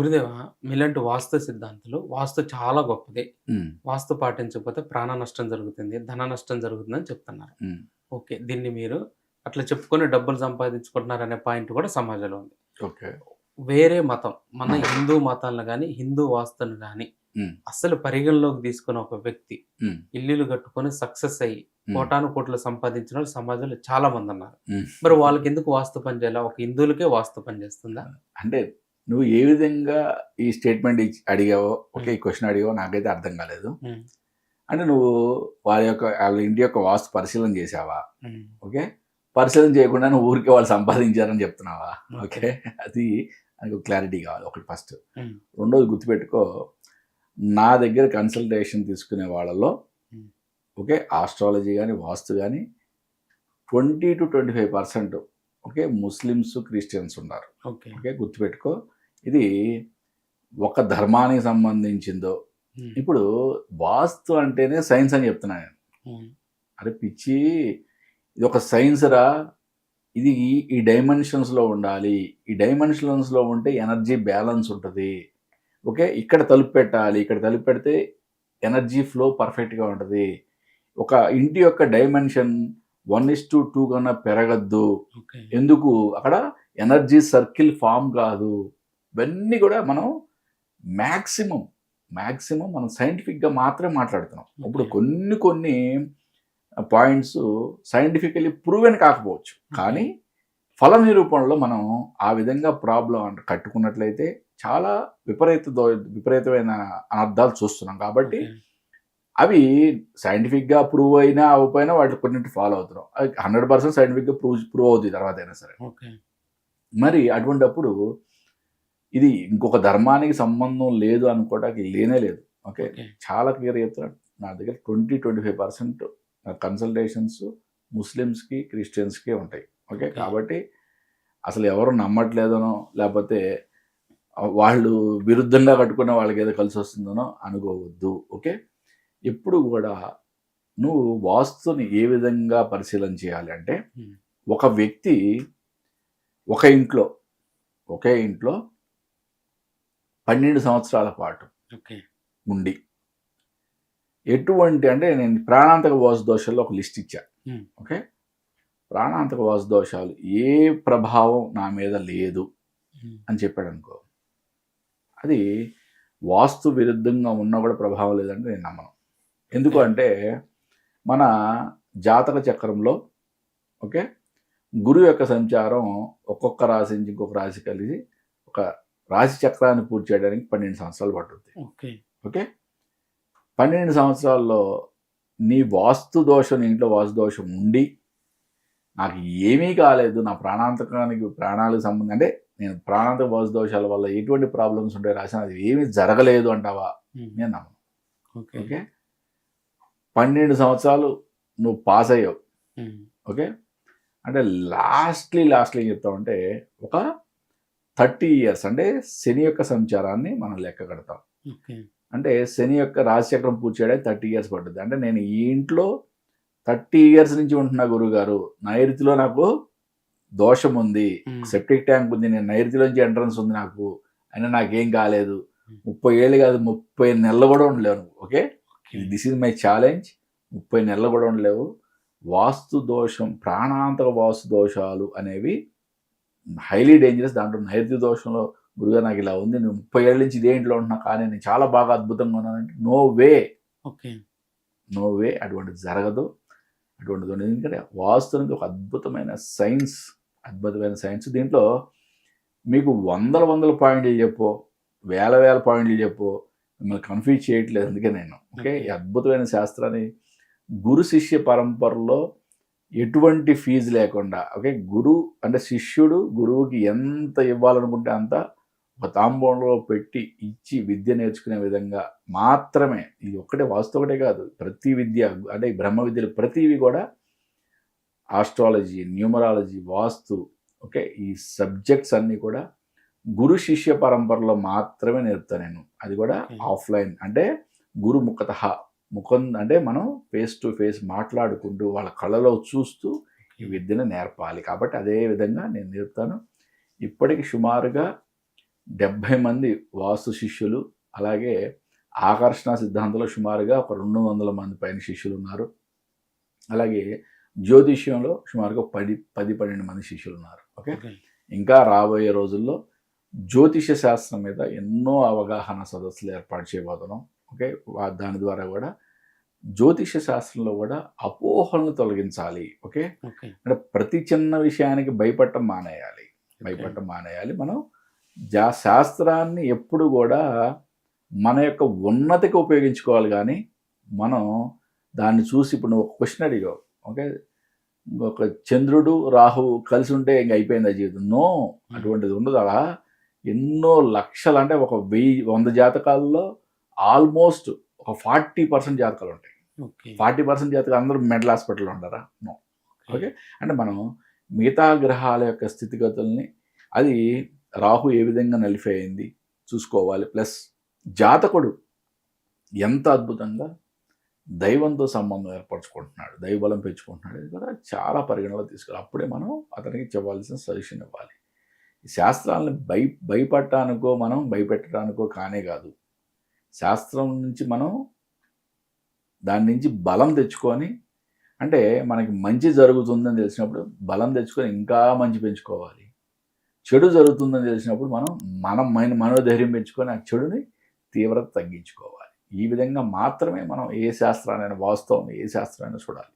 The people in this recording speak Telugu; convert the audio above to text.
గురుదేవ మీలాంటి వాస్తు సిద్ధాంతులు వాస్తు చాలా గొప్పది. వాస్తు పాటించకపోతే ప్రాణ నష్టం జరుగుతుంది ధన నష్టం జరుగుతుందని చెప్తున్నారు. ఓకే దీన్ని మీరు అట్లా చెప్పుకొని డబ్బులు సంపాదించుకుంటున్నారు అనే పాయింట్ కూడా సమాజంలో ఉంది. ఓకే. వేరే మతం మన హిందూ మతాలను కానీ హిందూ వాస్తును కానీ అసలు పరిగణలోకి తీసుకున్న ఒక వ్యక్తి ఇల్లులు కట్టుకొని సక్సెస్ అయ్యి కోటాను కోట్లు సంపాదించిన వాళ్ళు సమాజంలో చాలా మంది ఉన్నారు. మరి వాళ్ళకి ఎందుకు వాస్తు పని చేయాలి? ఒక హిందువులకే వాస్తు పని చేస్తుందా? అంటే నువ్వు ఏ విధంగా ఈ స్టేట్మెంట్ ఇచ్చి- అడిగావో ఓకే ఈ క్వశ్చన్ అడిగావో నాకైతే అర్థం కాలేదు. అంటే నువ్వు వాళ్ళ యొక్క వాళ్ళ ఇంటి యొక్క వాస్తు పరిశీలన చేసావా ఓకే? పరిశీలన చేయకుండా నువ్వు ఊరికే వాళ్ళు సంపాదించారని చెప్తున్నావా? ఓకే. అది నాకు క్లారిటీ కావాలి ఒకటి ఫస్ట్ రెండోది గుర్తుపెట్టుకో నా దగ్గర కన్సల్టేషన్ తీసుకునే వాళ్ళలో. ఓకే? ఆస్ట్రాలజీ కానీ వాస్తు కానీ twenty two twenty five percent okay? Muslims Christians ఉన్నారు. ఓకే. ఓకే? గుర్తుపెట్టుకో ఇది ఒక ధర్మానికి సంబంధించిందో. ఇప్పుడు వాస్తు అంటేనే సైన్స్ అని చెప్తున్నాను నేను. అరే పిచ్చి ఇది ఒక సైన్స్ రా ఇది ఈ- డైమెన్షన్స్లో ఉండాలి. ఈ డైమెన్షన్స్లో ఉంటే ఎనర్జీ బ్యాలెన్స్ ఉంటుంది. ఓకే ఇక్కడ తలుపు పెట్టాలి. ఇక్కడ తలుపు పెడితే ఎనర్జీ ఫ్లో పర్ఫెక్ట్గా ఉంటుంది. ఒక ఇంటి యొక్క dimension one is to two కన్నా పెరగద్దు. ఎందుకు? అక్కడ ఎనర్జీ సర్కిల్ ఫామ్ కాదు. ఇవన్నీ కూడా మనం మ్యాక్సిమం మ్యాక్సిమం మనం సైంటిఫిక్గా మాత్రమే మాట్లాడుతున్నాం. ఇప్పుడు. కొన్ని కొన్ని పాయింట్స్ సైంటిఫికలీ ప్రూవెన్ కాకపోవచ్చు. కానీ ఫల నిరూపణలో మనం ఆ విధంగా ప్రాబ్లం అంటే కట్టుకున్నట్లయితే చాలా విపరీత విపరీతమైన అనర్థాలు చూస్తున్నాం. కాబట్టి. అవి సైంటిఫిక్గా ప్రూవ్ అయినా అవ్వకపోయినా వాటి కొన్నింటి ఫాలో అవుతున్నాం. హండ్రెడ్ పర్సెంట్ సైంటిఫిక్గా ప్రూవ్ ప్రూవ్ అవుతుంది తర్వాత అయినా సరే. ఓకే. మరి అటువంటప్పుడు ఇది ఇంకొక ధర్మానికి సంబంధం లేదు అనుకోవడానికి లేనే లేదు. ఓకే? చాలా క్లియర్ చెప్తున్నాను నా దగ్గర twenty twenty five percent consultations ముస్లిమ్స్కి క్రిస్టియన్స్కి ఉంటాయి. ఓకే. కాబట్టి అసలు ఎవరు నమ్మట్లేదనో లేకపోతే వాళ్ళు విరుద్ధంగా కట్టుకున్న వాళ్ళకి ఏదో కలిసి వస్తుందనో అనుకోవద్దు. ఓకే? ఎప్పుడు కూడా నువ్వు వాస్తుని ఏ విధంగా పరిశీలన చేయాలి అంటే. ఒక వ్యక్తి ఒక ఇంట్లో ఒకే ఇంట్లో పన్నెండు సంవత్సరాల పాటు ఉండి ఎటువంటి అంటే నేను ప్రాణాంతక వాసు దోషాల్లో ఒక లిస్ట్ ఇచ్చా. ఓకే? ప్రాణాంతక వాసు దోషాలు ఏ ప్రభావం నా మీద లేదు అని చెప్పాడు అనుకో అది వాస్తు విరుద్ధంగా ఉన్నా కూడా ప్రభావం లేదంటే నేను నమ్మను. ఎందుకు. అంటే మన జాతక చక్రంలో ఓకే? గురువు యొక్క సంచారం ఒక్కొక్క రాశి నుంచి ఇంకొక రాశి కలిసి ఒక రాశి చక్రాన్ని పూర్తి చేయడానికి పన్నెండు సంవత్సరాలు పట్టుద్ది ఓకే. ఓకే? పన్నెండు సంవత్సరాల్లో నీ వాస్తు దోషం నీ ఇంట్లో వాస్తు దోషం ఉండి నాకు ఏమీ కాలేదు నా ప్రాణాంతకానికి ప్రాణాలకు సంబంధం అంటే నేను ప్రాణాంతక వాస్తు దోషాల వల్ల ఎటువంటి ప్రాబ్లమ్స్ ఉంటాయి రాసిన అది ఏమీ జరగలేదు అంటావా? నేను నమ్మను. ఓకే. ఓకే? పన్నెండు సంవత్సరాలు నువ్వు పాస్ అయ్యావు. ఓకే? అంటే లాస్ట్లీ లాస్ట్లీ చెప్తామంటే ఒక థర్టీ ఇయర్స్ అంటే శని యొక్క సంచారాన్ని మనం లెక్క కడతాం. అంటే శని యొక్క రాశిచక్రం పూర్తి చేయడానికి థర్టీ ఇయర్స్ పడుతుంది అంటే నేను ఈ ఇంట్లో థర్టీ ఇయర్స్ నుంచి ఉంటున్నా గురువు గారు నైరుతిలో నాకు దోషం ఉంది. సెప్టిక్ ట్యాంక్ ఉంది. నేను నైరుతిలోంచి ఎంట్రన్స్ ఉంది నాకు. అయినా నాకేం కాలేదు. ముప్పై ఏళ్ళు కాదు ముప్పై నెలలు కూడా ఉండలేవు. Okay. This is my challenge. ముప్పై నెలలు కూడా ఉండలేవు. వాస్తు దోషం ప్రాణాంతక వాస్తు దోషాలు అనేవి హైలీ డేంజరస్ దాంట్లో నైరుతి దోషంలో గురుగా నాకు ఇలా ఉంది. నేను ముప్పై ఏళ్ళ నుంచి ఇదే ఇంట్లో ఉంటున్నా కానీ నేను చాలా బాగా అద్భుతంగా ఉన్నానంటే no way okay. No way అటువంటిది జరగదు. అటువంటిది ఉండదు. ఎందుకంటే వాస్తు అనేది ఒక అద్భుతమైన సైన్స్ అద్భుతమైన సైన్స్ దీంట్లో మీకు వందల వందల పాయింట్లు చెప్పు. వేల వేల పాయింట్లు చెప్పు. మిమ్మల్ని కన్ఫ్యూజ్ చేయట్లేదు అందుకే నేను. ఓకే. ఈ అద్భుతమైన శాస్త్రాన్ని గురు శిష్య పరంపరలో ఎటువంటి ఫీజు లేకుండా ఓకే గురు అంటే శిష్యుడు గురువుకి ఎంత ఇవ్వాలనుకుంటే అంత ఒక తాంబూలంలో పెట్టి ఇచ్చి విద్య నేర్చుకునే విధంగా మాత్రమే. ఇది ఒక్కటే వాస్తు ఒకటే కాదు. ప్రతి విద్య అంటే బ్రహ్మ విద్యలు ప్రతివి కూడా ఆస్ట్రాలజీ న్యూమరాలజీ వాస్తు ఓకే ఈ సబ్జెక్ట్స్ అన్నీ కూడా గురు శిష్య పరంపరలో మాత్రమే నేర్పుతాను నేను. అది కూడా. ఆఫ్లైన్ అంటే గురు ముఖత ముఖం అంటే మనం ఫేస్ టు ఫేస్ మాట్లాడుకుంటూ వాళ్ళ కళ్ళలో చూస్తూ ఈ విద్యను నేర్పాలి. కాబట్టి అదే విధంగా నేను నేర్పుతాను. ఇప్పటికి సుమారుగా డెబ్భై మంది వాస్తు శిష్యులు అలాగే ఆకర్షణ సిద్ధాంతంలో సుమారుగా ఒక రెండు వందల మంది పైన శిష్యులు ఉన్నారు. అలాగే జ్యోతిష్యంలో సుమారుగా పది పది పన్నెండు మంది శిష్యులు ఉన్నారు. ఓకే? ఓకే. ఇంకా రాబోయే రోజుల్లో జ్యోతిష శాస్త్రం మీద ఎన్నో అవగాహన సదస్సులు ఏర్పాటు చేయబోతున్నాం. ఓకే? దాని ద్వారా కూడా జ్యోతిష శాస్త్రంలో కూడా అపోహలను తొలగించాలి. ఓకే? అంటే ప్రతి చిన్న విషయానికి భయపడటం మానేయాలి. భయపడటం మానేయాలి. మనం జా శాస్త్రాన్ని ఎప్పుడు కూడా మన యొక్క ఉన్నతికి ఉపయోగించుకోవాలి కానీ మనం దాన్ని చూసి ఇప్పుడు నువ్వు క్వశ్చన్ అడిగావు. ఓకే? ఒక చంద్రుడు రాహువు కలిసి ఉంటే ఇంక అయిపోయింది ఆ జీవితం? నో. అటువంటిది ఉండదు. అలా ఎన్నో లక్షలు అంటే ఒక వెయ్యి వంద జాతకాల్లో ఆల్మోస్ట్ ఒక ఫార్టీ పర్సెంట్ జాతకాలు ఉంటాయి. ఫార్టీ పర్సెంట్ జాతకాలు అందరూ మెంటల్ హాస్పిటల్లో ఉంటారా నో. ఓకే. అంటే మనం మిగతా గ్రహాల యొక్క స్థితిగతుల్ని అది రాహు ఏ విధంగా నలిఫై అయింది చూసుకోవాలి. ప్లస్ జాతకుడు ఎంత అద్భుతంగా దైవంతో సంబంధం ఏర్పరచుకుంటున్నాడు దైవబలం పెంచుకుంటున్నాడు ఇది కూడా చాలా పరిగణలో తీసుకురావాలి అప్పుడే మనం అతనికి చెప్పాల్సిన సజెషన్ ఇవ్వాలి. శాస్త్రాలను భయ భయపడటానికో మనం భయపెట్టడానికో కానే కాదు. శాస్త్రం నుంచి మనం దాని నుంచి బలం తెచ్చుకొని అంటే మనకి మంచి జరుగుతుందని తెలిసినప్పుడు బలం తెచ్చుకొని ఇంకా మంచి పెంచుకోవాలి. చెడు జరుగుతుందని తెలిసినప్పుడు మనం మనం మన మనోధైర్యం పెంచుకొని ఆ చెడుని తీవ్రత తగ్గించుకోవాలి. ఈ విధంగా మాత్రమే మనం ఏ శాస్త్రాన్ని వాస్తవం ఏ శాస్త్రాన్ని చూడాలి.